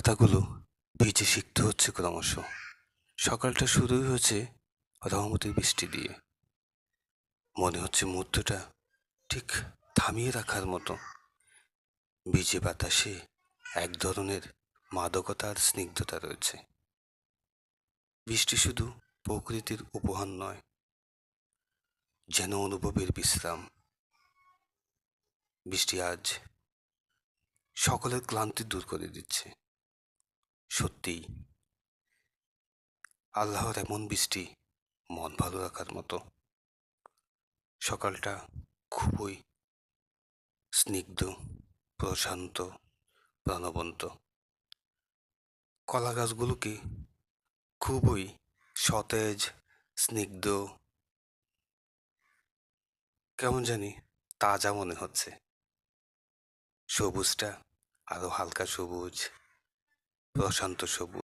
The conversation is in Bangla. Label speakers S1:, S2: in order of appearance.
S1: পাতাগুলো ভিজে সিক্ত হচ্ছে ক্রমশ। সকালটা শুরুই হয়েছে রহমতের বৃষ্টি দিয়ে। মনে হচ্ছে মুহূর্তটা ঠিক থামিয়ে রাখার মতো। ভিজে বাতাসে এক ধরনের মাদকতা আর স্নিগ্ধতা রয়েছে। বৃষ্টি শুধু প্রকৃতির উপহার নয়, যেন অনুভবের বিশ্রাম। বৃষ্টি আজ সকলের ক্লান্তি দূর করে দিচ্ছে। সত্যিই আল্লাহর এমন বৃষ্টি মন ভালো রাখার মতো। সকালটা খুবই স্নিগ্ধ, প্রশান্ত, প্রাণবন্ত। কলা গাছগুলোকে খুবই সতেজ, স্নিগ্ধ, কেমন জানি তাজা মনে হচ্ছে। সবুজটা আরও হালকা সবুজ। প্রশান্ত সবুজ।